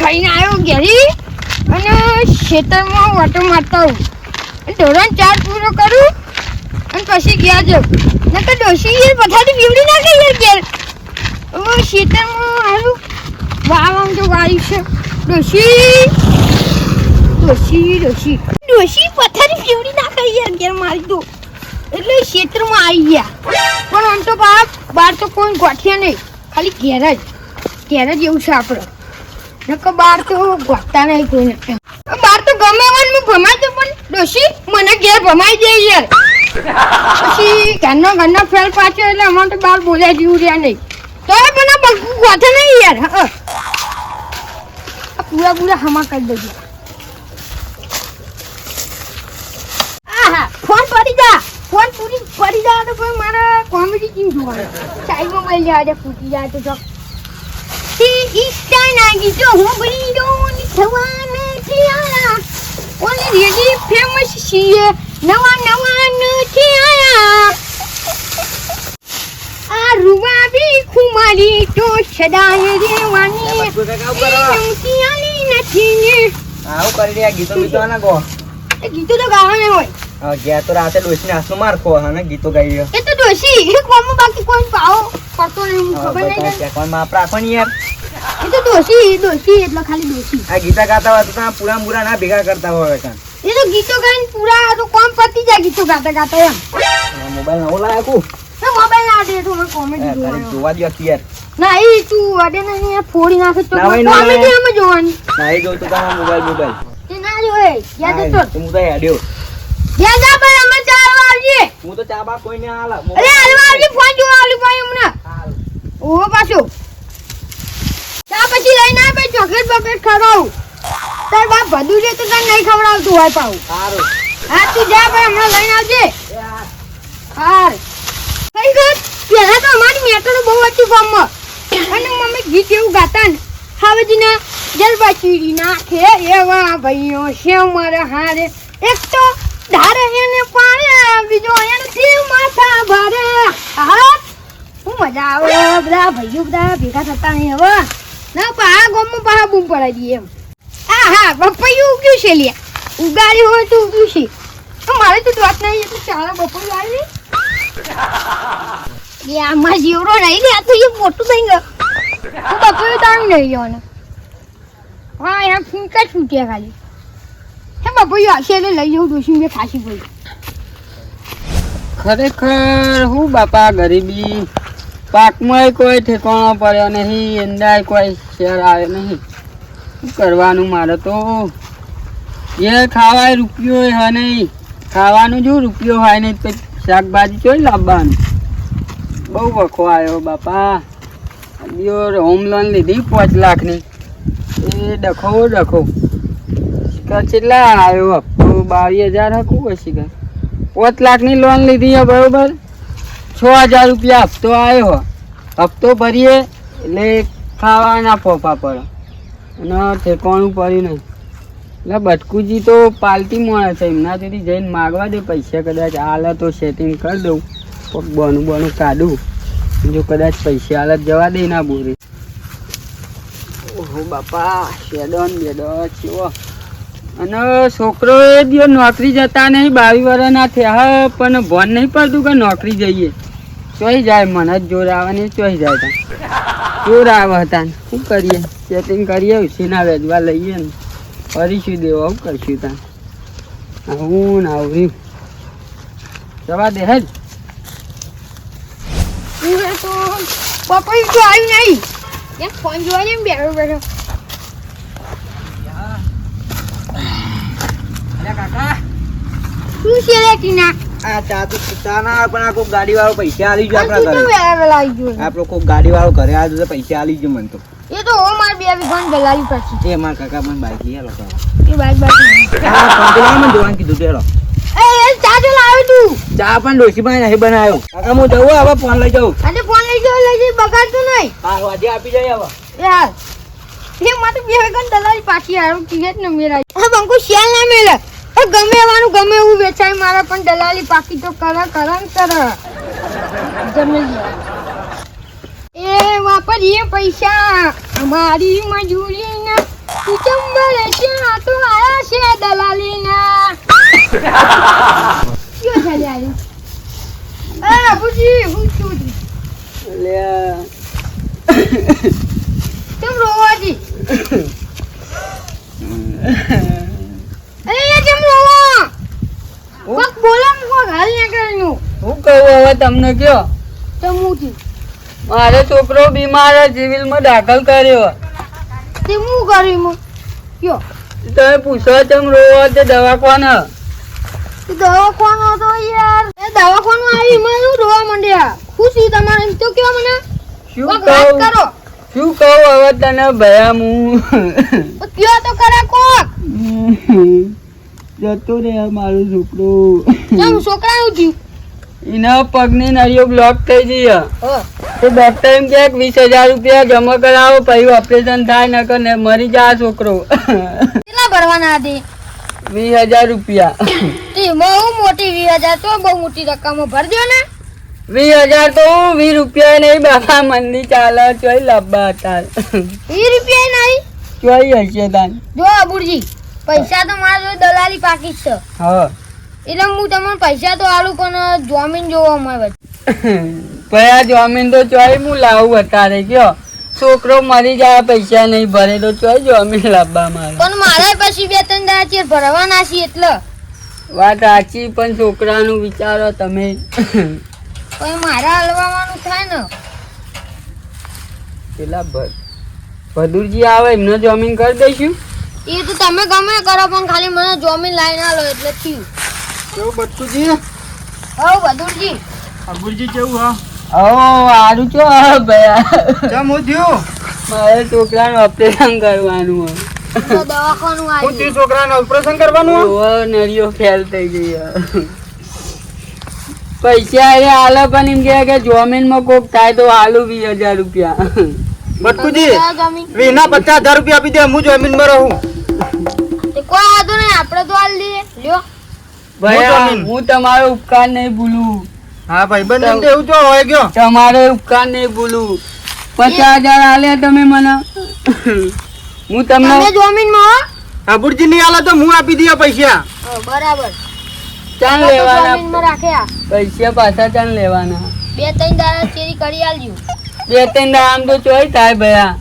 ખાઈને આવ્યો ઘેરી અને ખેતરમાં વાટો મારતા અને ધોરણ ચાર પૂરો કરું અને પછી ગયા જાઉં નહીં તો ડોસી યાર પથારી પીવડી ગઈ યાર ઘેર. હવે ખેતરમાં આવ્યું વાવ, આમ તો વાળી છે. ડોસી ડોસી ડોસી ડોસી પથારી પીવડી ગઈ યાર ઘેર મારી તો. એટલે ખેતરમાં આવી ગયા. પણ આમ તો બાપ બહાર તો કોઈ ગોઠ્યા નહીં. ખાલી ઘેર જ. ઘેર જ એવું છે આપણે. નકર બાર તો ગોઠતા નહીં કોઈને. બાર તો ગમે વન હું ભમાય તો પણ ડોશી, મને ઘેર ભમાઈ દે યાર. પછી ઘરનો ઘરનો ફેર પાછો એટલે અમારે તો બાર બોલાય જેવું રહ્યા નહીં. તો મને બગું ગોઠે નહીં યાર પૂરા પૂરા હમા કરી દેજો. આહા, ફોન પડી જા. ફોન પૂરી પડી જા તો મારા કોમેડી ટીમ જોવાનું? સાઈડ મોબાઈલ જાય ફૂટી જાય તો જો. તી ઈષ્ટા નાગી તો હું બની ડોની થવાને થયા ઓલે રેડી ફેમસ છીએ નવા નવા નથી આયા આ રૂવાબી ખુમારી તો સદાય રેવાની ઉતિયાલી નથી ને આવું કરી રહ્યા? ગીતો બીતો ના ગો. ગીતો તો ગાવાના હોય. ગયા તો રાતે ડોસીને હાથનો માર ખો અને ગીતો ગાઈ એ તો ડોશી એ કોમમાં બાકી કોઈ પાવો કરતો નહીં હું ખબર નહીં કે કોણ આપણે રાખો ને યાર? એ તો ડોશી ડોશી એટલે ખાલી ડોશી. આ ગીતા ગાતા હોય તો પૂરા મૂરા ના ભેગા કરતા હોય કાં? એ તો ગીતો ગાઈને પૂરા તો કોમ પતી જાય ગીતો ગાતા ગાતા એમ. મોબાઈલ નવો લાયા કુ? મોબાઈલ ના દે તો મને કોમેડી જોવાનો. જોવા દે યાર. ના એ તું અડે નહીં ફોડી નાખે તો કોમેડી અમે જોવાની ના. એ જો તો મોબાઈલ મોબાઈલ એ ના જોએ યાદ તો હું તો હેડ્યો. યાદ આ અમે ચાલવા આવજે હું તો ચા બા કોઈને હાલ અરે હાલવા આવજે ફોન જોવા આવલી ભાઈ હમણાં ઓહો પાછો. લઈને ચોકલેટ બોકલેટ ખવડાવું. તાર બાપ ભદુ છે તો તને નહીં ખવડાવતું હોય સારું હા તું જા ભાઈ હમણાં લઈને આવજે. હાર. કઈ ગયો પહેલા તો અમારી મેટરો બહુ હતી ગામમાં. અને મમ્મી ગીત એવું ગાતા ને. હાવજીના જલબા ચીરી નાખે એવા ભાઈઓ છે મારા હારે. એક તો ધારે એને પાણી બીજો એનથી માથા ભારે. હા હું મજા આવે, બધા ભાઈઓ બધા ભેગા થતા નહીં હવે. ના પા ગામમાં પા બૂમ પડાવી દઈએ એમ. હા હા બપૈયું ઉગ્યું છે લ્યા? ઉગાડ્યું હોય તો ઉગ્યું છે. તો મારે તો વાત નહીં, એટલે ચાલો બપોર આવી. લે આમાં જીવડો નહીં લે આ તો એ મોટું થઈ ગયો. બપૈયું તારું નહીં જવાનું. હા એમ ફૂંકા છૂટ્યા ખાલી. પડી ખરેખર હું બાપા ગરીબી? પાકમાં કોઈ ઠેકાણો પડ્યો નહીં, એંદાય કોઈ શેર આવે નહીં. શું કરવાનું મારે તો? એ ખાવાય રૂપિયો હોય નહીં. ખાવાનું જો રૂપિયો હોય નહીં, તો શાકભાજી ચોઈ લાવવાનું? બહુ વખો આવ્યો બાપા. હોમ લોન લીધી પાંચ લાખની. એ ડખો ડખો. કેટલા આવ્યો હપ્તો? બાવીસ હજાર હકું પછી કઈ. પાંચ લાખની લોન લીધી છે બરોબર? છ હજાર રૂપિયા હપ્તો આવ્યો હપ્તો ભરીએ એટલે ખાવાના પોપા પડે. અને ઠેકાણું પડ્યું નહીં. એટલે બટકુજી તો પાલટી મળે છે, એમના સુધી જઈને માગવા દે પૈસા કદાચ. હાલે તો સેટિંગ કરી દઉં. પગ બનું બનું કાઢું. જો કદાચ પૈસા હાલત જવા દે ના બોરી. ઓહો બાપા, શેડોન બેડો ચેવો અને છોકરો એ દિવસ નોકરી જતા નહીં બાવી વર્ષના થયા હે, પણ ભણ નહીં પડતું કે નોકરી જઈએ. ચોઈ જાય મને જ જોર આવે ને ચોઈ જાય તા. જોર આવે હતા ને. શું કરીએ? સેટિંગ કરીએ ઉછીના વેચવા લઈએ ને. કરીશું દેવો આવું કરશું તા. આવું ને આવર્યું જવા દે હજ પપ્પા તો આવી નહીં. ફોન જોવા ને બેઠો બેઠો શું છે રે ટીના આ ચા તો ચા પણ આ કોક ગાડી વાળો પૈસા આલી ગયો આપણા ઘરે. આપણો કોક ગાડી વાળો ઘરે આવ્યો તો પૈસા આલી ગયો મને તો. એ તો હો માર બે વીઘાન ગલાલી પછી. એ માર કાકા મને બાઈક લઈ લોકો એ બાઈક બાઈક હા પંચલાલ મને જોવાનું કીધું તેરો એ એ ચાજો લાવ્યો તું. ચા પણ ડોશીભાઈ નહીં બનાવ્યો કાકા હું જવું હવે ફોન લઈ જાઉં. અને ફોન લઈ જાવ લઈ જઈ બગાડતું નહીં. હા આજે આપી જાય હવે. યાર એ મારે બે વીઘાન દલાલી પાછી આવ્યો ટીએટ ન મેરા હા બંકુ શેલ ના મેલે. એ ગમે એવાનું ગમે એવું વેચાય મારે પણ દલાલી પાકી તો કરા કરા કરા જમી લે એ વાપરીએ પૈસા અમારી મજૂરીના કુચંબર આ તો આયા છે દલાલીના કયો શું લ્યા એ? એ અબુજી હું છું. લ્યા. કેમ રોવાજી અરે એ કેમ રોવા કોક બોલો ને કોક હાલ નીકળ્યું હું કહું હવે તમને કયો? તો હું મારો છોકરો બીમાર છે સિવિલમાં દાખલ કર્યો તે હું કર્યું કયો? તમે પૂછો તેમ રોવા તે દવાખાના? દવાખાનો તો યાર એ દવાખાનો આવી એમાં શું રોવા માંડ્યા? ખુશી તમારે તો કયો મને? શું કહું? કરો. શું કહું? હવે તને ભયા હું તો કયો તો કરે કોક? જતો રે મારો છોકરો. છોકરા થયું એના પગની નળીઓ બ્લોક થઈ ગઈ. તો ડોક્ટર એમ કે વીસ હજાર રૂપિયા જમા કરાવો પછી ઓપરેશન થાય નકર ને મરી જા છોકરો. કેટલા ભરવાના હતી વીસ હજાર રૂપિયા. તે બહુ મોટી વીસ હજાર તો બહુ મોટી રકમ ભરજો ને. વીસ હજાર તો વીસ રૂપિયા નહીં બાપા મંદી ચાલે ચોઈ લાભા હતા. વીસ રૂપિયા નહીં? ચોઈ હશે તાન. જો અબુરજી પૈસા તો મારા દલાલી પાકી જ છે. હા. એટલે હું તમને પૈસા તો આલું પણ જોમીન જોવા મળે. ભયા જોમીન તો ચોઈ હું લાવું અત્યારે કયો? છોકરો મરી જાય પૈસા નહીં ભરે તો ચોઈ જોમીન લાવવા મારે. પણ મારે પછી બે ત્રણ દાડા ચેર ભરવાના છે એટલે. વાત સાચી પણ છોકરાનું વિચારો તમે. પણ મારા હલવાનું થાય ને. પેલા ભદુરજી આવે એમનો જોમીન કરી દઈશું? એ તો તમે ગમે કરો પણ ખાલી મને જમીન લાઈન લો એટલે થયું. કેવું બચ્ચુજી હવ બદુરજી અબુરજી કેવું હા? ઓ સારું છો? હા કેમ થયું મારે છોકરાનું ઓપરેશન કરવાનું દવાખાનું હું આવી ઓપરેશન કરવાનું ઓહો, નળીઓ ફેલ થઈ ગઈ પૈસા એ આલે પણ એમ કે જમીનમાં કોક થાય તો આલુ વીસ હજાર રૂપિયા. બટકુજી જમીન. વીના પચાસ હજાર રૂપિયા આપી દે હું જમીનમાં રહું. તે કોઈ વાંધો નહીં આપણે તો આલ દઈએ. લ્યો. હું તમારો ઉપકાર નહીં ભૂલું. હા ભાઈ બંધ એવું તો હોય ગયો. તમારો ઉપકાર નહીં ભૂલું. પચાસ હજાર આલ્યા તમે મને. હું તમને જમીનમાં હો? અબુરજી નહીં આલે તો હું આપી દઈએ પૈસા. બરાબર. ચાલ લેવાના. રાખ્યા. પૈસા પાછા ચાલ લેવાના. બે ત્રણ દાડા ચેરી કરી આલજો. બે ત્રણ દાડા આમ તો ચોરી થાય ભયા.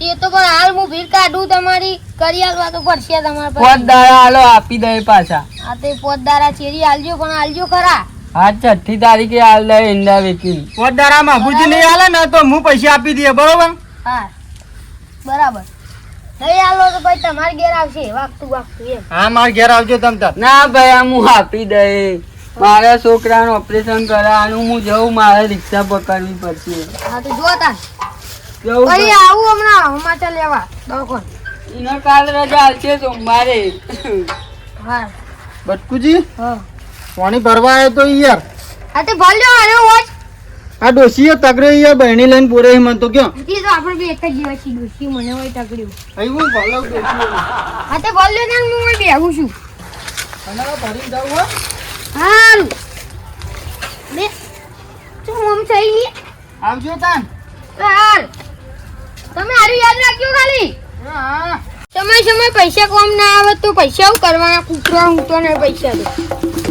એ તો પણ હાલ હું ભીડ કાઢું તમારી કરી આલવા તો પડશે તમારા પોત દારા હાલો આપી દે પાછા. આ તે પોત દારા ચેરી હાલજો પણ હાલજો ખરા. હા છઠ્ઠી તારીખે હાલ દે ઈંડા વેચી પોતદારામાં અબુરજી નહીં હાલે ને તો હું પૈસા આપી દઈએ બરોબર? હા બરાબર. નહીં આલો તો ભાઈ તમારે ઘેર આવશે વાગતું વાગતું એમ. હા માર ઘેર આવજો તમ તાર. ના ભાઈ આમ હું આપી દે મારા છોકરાનું ઓપરેશન કરાવવાનું હું જઉં મારે રિક્ષા પકડવી પડશે. હા તો ભાઈ આવું હમણાં હમાચા લેવા દવાખાન. એના કાલ રજા સોમવારે હા બટકુજી હા. પાણી ભરવા આવ્યો તો યાર. હા તે ભલ લો વોચ આ ડોશીએ તગડે યાર બહેણી લઈને પૂરે મન તો ક્યાં. તો આપણે બે એક જ જેવા છીએ ડોશી મને હોય તકડ્યું અહીં હું ભલો ડોશી હા તે ભલ્યો ને હું બેહું છું. તમારા ભરી જાવ હો. હારું બે. શું આમ થઈ આવજો તાન. હાર તમે હારું યાદ રાખજો ખાલી? હા. સમય સમય પૈસા કોમ ના આવે તો પૈસા હું કરવાના કૂતરા હું તો ને પૈસા તો.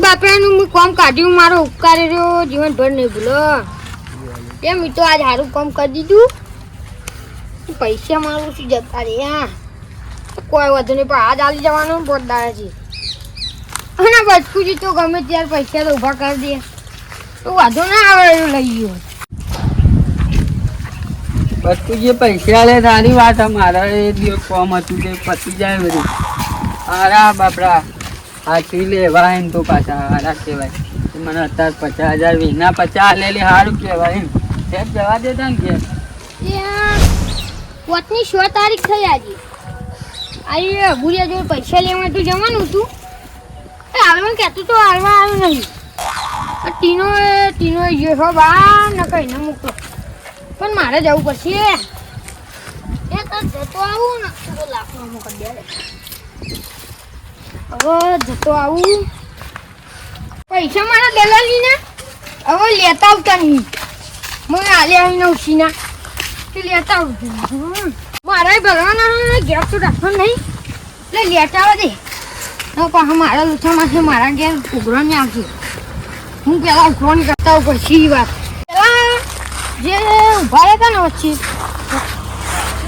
બાપરાનું હું કોમ કાઢ્યું મારો ઉપકાર રહ્યો જીવનભર નહીં ભૂલો. એમ એ તો આજ સારું કોમ કરી દીધું? પૈસા મારું શું જતા રે હા કોઈ વધુ નહીં પણ આજ આલી જવાનું બહુ દાડા છે. અને બચકુજી તો ગમે ત્યારે પૈસા તો ઊભા કરી દે. તો વાંધો ના આવે એવું લઈ ગયો. બધું જે પૈસા લે તારી વાત મારા એ દિવસ કોમ હતું તે પતી જાય બધું. હારા બાપરા, હાથી લેવા એમ તો પાછા હારા કહેવાય. મને અત્યારે પચાસ હજાર વીના પચાસ લે લે સારું કહેવાય એમ. સાહેબ જવા દેતા ને ત્યાં પોતની છ તારીખ થઈ આજે. આજે ભૂરિયા જોડે પૈસા લેવા તો જવાનું હતું. એ હાલમાં કહેતું તો હાલમાં આવ્યું નહીં. ટીનો ટીનો એ જે હો બા ન કહીને મૂકો પણ મારે જવું પડશે. એ તો જતો આવું ને. તો લાખનો મૂકી દે. હવે જતો આવું. પૈસા મારા દલાલીને હવે લેતા આવતા નહીં. મને આલ્યા અહીં નવસીના કે લેતા આવજો. મારા ભરવાના ગેપ તો રાખવાનું નહીં. એટલે લેતા આવે દે. તો પાછા મારા લુઠામાંથી મારા ઘેર ઉઘરો ને આવજો હું પેલા ઉઘરોની કરતા પછી વાત. જે ઊભા રહેતા ને વચ્ચે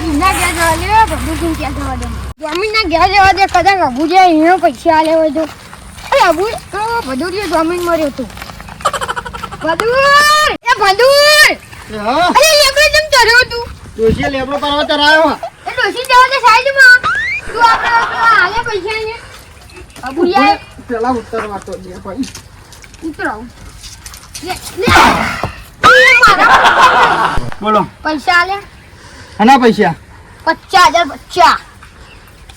એમના ઘેર જવા દે બધું ક્યાં જવા દે. જમીનના ઘેર જવા દે કદાચ અબુ જાય એનો પૈસા આલે હોય તો. અરે અબુ તો ભદુરીએ જમીન મર્યો હતું. ભદુર! એ ભદુર! અરે લેબડો જેમ ચડ્યો તું. ડોશીએ લેબડો પાડવા ચરાયો એ ડોસી જવા દે સાઈડમાં. તું આપણે આલે પૈસા ને યાર પેલા ઉત્તર વાતો દે ભાઈ. ઉતરાવ લે લે. બોલો. પૈસા આલે આના પૈસા? પચાસ હજાર પચાસ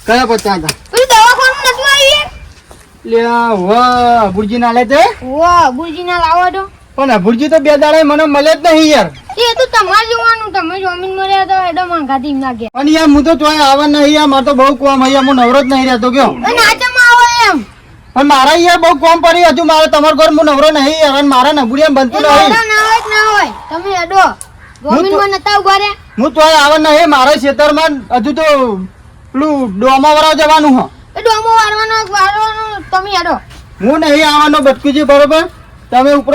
કયા પચાસ હતા પેલું દવાખાનું નથી આવી લે વાહ ભુરજી ના લે તે? વાહ ના લાવો તો. પણ ભુરજી તો બે દાડે મને મળે જ નહીં યાર. એ તો તમારે જોવાનું તમે જમીન મળ્યા તો એડો માંગા દીમ લાગે. અને યાર હું તો તોય આવવા નહીં યાર મારે તો બહુ કોમ અહીંયા હું નવરો જ નહીં રહેતો ગયો અને એમ પણ મારા યાર બહુ કોમ પડી હજુ મારે તમારો ઘર હું નવરો નહીં હવે મારા નબુડિયા બનતું નહીં. નવરા ના હોય ના હોય? તમે અડો જમીનમાં નતા ઊભા રહ્યા? હું તોય આવવા નહીં મારા ખેતરમાં હજુ તો પેલું ડોમો વરાવ જવાનું હ. એ ડોમો વારવાનો વારવાનો તમે એડો હું નહીં આવવાનો બટકુજી બરોબર? તમે ઉપર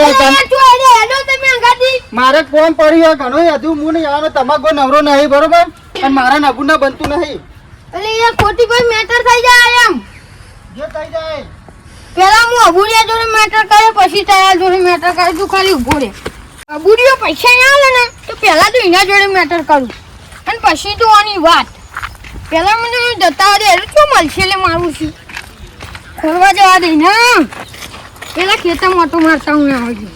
મારે કોમ પડી ઘણો હજુ. હું નહીં આવવાનો તમારો નવરો નહીં બરોબર? અને મારા નબુના બનતું નહીં. એટલે ખોટી કોઈ મેટર થઈ જાય એમ. જે થઈ જાય. પેલા હું અબુડિયા જોડે મેટર કરે, પછી તારા જોડે મેટર કરે. તું ખાલી ઊભો રે. અબુડિયો પૈસા ના લે ને, તો પેલા તો એના જોડે મેટર કરું. અને પછી તો આની વાત. પેલા મને જતા દે એટલે શું મળશે લે મારું છું ખોરવા જવા દે ને. પેલા ખેતર મોટું મારતા હું ના હોય.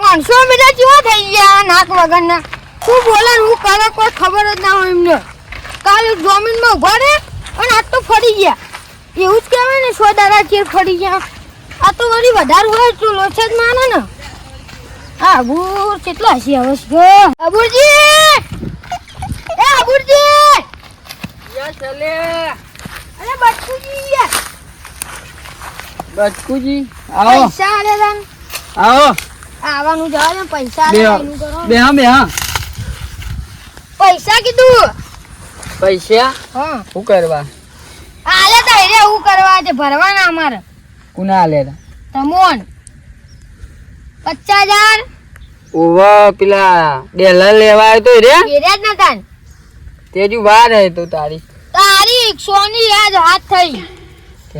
માણસો બધા કેવા થઈ ગયા નાક વગરના? શું બોલે હું કરે કોઈ ખબર જ ના હોય એમને. કાલે જમીનમાં ઊભા રહે અને આજ તો ફરી ગયા. એવું જ કહેવાય ને સો દાડા ચેર ફરી ગયા આ તો વળી વધારે હોય તો લોચે જ માને ને. આ અબુર કેટલા હશે હવે જો. અબુરજી! એ અબુરજી! ચલે. અરે બટકુજી બટકુજી આવો. પૈસા આલે તન. આવો. આવવાનું જવા ને પૈસા આલે કરો. બે હા બે હા પૈસા કીધું. પૈસા? હા. શું કરવા? આલે હું કરવા છે ભરવાના અમારે. કુના આલે તમોન પચાસ હજાર. ઓવા પેલા ડેલા લેવા આવ્યો તો રે. ઘેર્યા જ નતા તેજુ વાર હે તો તારી. તારી સોની આજ હાથ થઈ.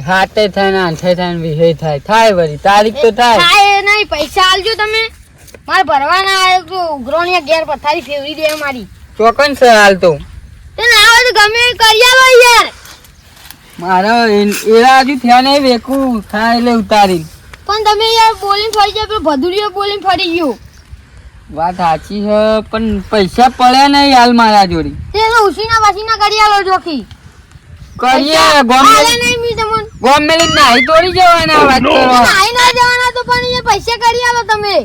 હાથે થાય ને આઠે થાય ને વિહે થાય. થાય વળી. તારીખ તો થાય. થાય નહીં પૈસા આલજો તમે. મારે ભરવાના આવ્યો તો ઉઘરોની ઘેર પથારી ફેરવી દે મારી ચોકન સર હાલ તો ના આવે તો ગમે કરી આવો યાર. મારા એરા હજુ થયા નહીં વેકું થાય એટલે ઉતારી પણ તમે યાર બોલીને ફરી જાય પેલો ભદુડીઓ બોલીને ફરી ગયો. વાત સાચી છે પણ પૈસા પડ્યા નહીં હાલ મારા જોડી. તે તો ઉસીના પાસીના કરી આલો જોખી. કરીએ ગોમ આલે નહીં મી તમને. ગોમ મેલી તોડી જવાના વાત નાઈ ના જવાના તો પણ એ પૈસા કરી આલો તમે.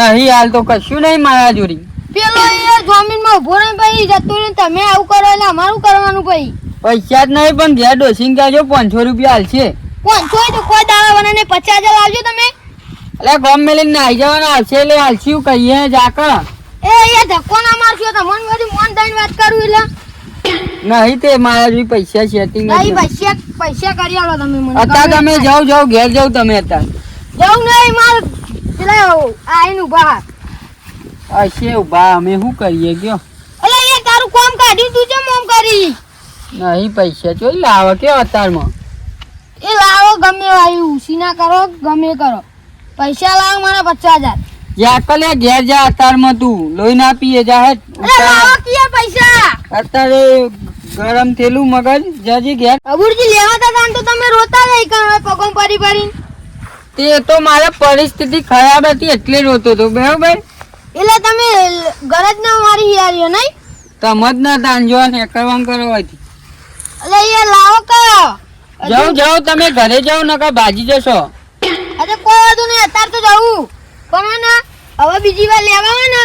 નહીં હાલ તો કશું નહીં મારા જોડી. પેલો યાર જમીનમાં ઊભો રહે ભાઈ જતો ને તમે આવું કરો એટલે અમારું કરવાનું ભાઈ. પૈસા જ નહીં પણ ઘેર ડોસીને કહેજો પાંચસો રૂપિયા હાલશે. પાંચસો તો કોઈ દાડા બનાને પચાસ હજાર આવજો તમે. એટલે ગોમ મેલીને નાહી જવાના હાલશે એટલે હાલશું કહીએ જાકર એ અહીંયા ધક્કો ના મારશો તમને બધી મોન દઈને વાત કરું એટલે. નહીં તે મારા જોડી પૈસા છે નહીં પૈસા પૈસા કરી આવો તમે મને. અત્યારે તમે જાઓ જાઓ ઘેર જાઓ તમે અત્યારે. જાઉં નહીં માર પેલા આઈને ઊભા હશે ઊભા અમે શું કરીએ ગયો એટલે એ તારું કોમ કાઢ્યું તું જેમ મોમ કરી? નહીં પૈસા ચોઈ લાવો કે અત્યારમાં એ લાવો ગમે ભાઈ ઉસી ના કરો ગમે કરો. પૈસા લાવો મારા પચાસ હજાર. જાકલે ઘેર જા અત્યારમાં તું. લોહી ના પીએ જા હે લાવો કિયા પૈસા? અત્યારે ગરમ થેલું મગજ. જાજી ઘેર. અબુરજી લેવા તા તાન તો તમે રોતા નહીં કાં પગમ પરી પરી તે તો મારા પરિસ્થિતિ ખરાબ હતી એટલે રોતો હતો બરાબર? એટલે તમે ગરજ ના મારી હિયારીઓ નહીં? તમ જ ના તાંજો ને કરવાનું કરવાથી એટલે એ લાવો જાઓ જાઓ તમે ઘરે જાઓ નકા ભાજી જશો. અરે કોઈ વાંધો નહીં અત્યારે તો જાઉં પણ ને હવે બીજી વાર લેવા આવે ને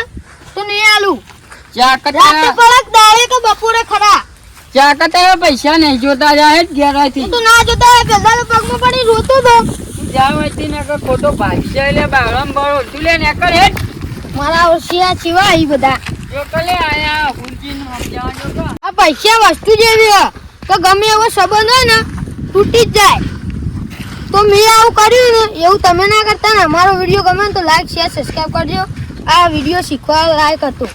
તો નહીં આલું. રાતે કડક દાડે કે બપોરે ખરા? ચાકતા પૈસા નહીં જોતા જાય જ ઘેરથી? હું તો ના જોતા હોય પેલા પગમાં પડી રોતો તો. જાવ હતી નકર ખોટો ભાગશે. એટલે બાળમ બળો તું લે ને કર હેટ મારા ઓશિયા સિવાય બધા. જો કલે આયા ગુંજીને સમજાવવા જો આ પૈસા વસ્તુ જેવી છે કે ગમે એવો સંબંધ હોય ને, તૂટી જ જાય. તો મેં આવું કર્યું ને, એવું તમે ના કરતા ને, અમારો વીડિયો ગમે તો લાઈક શેર સબસ્ક્રાઈબ કરજો. આ વીડિયો શીખવા લાયક હતો.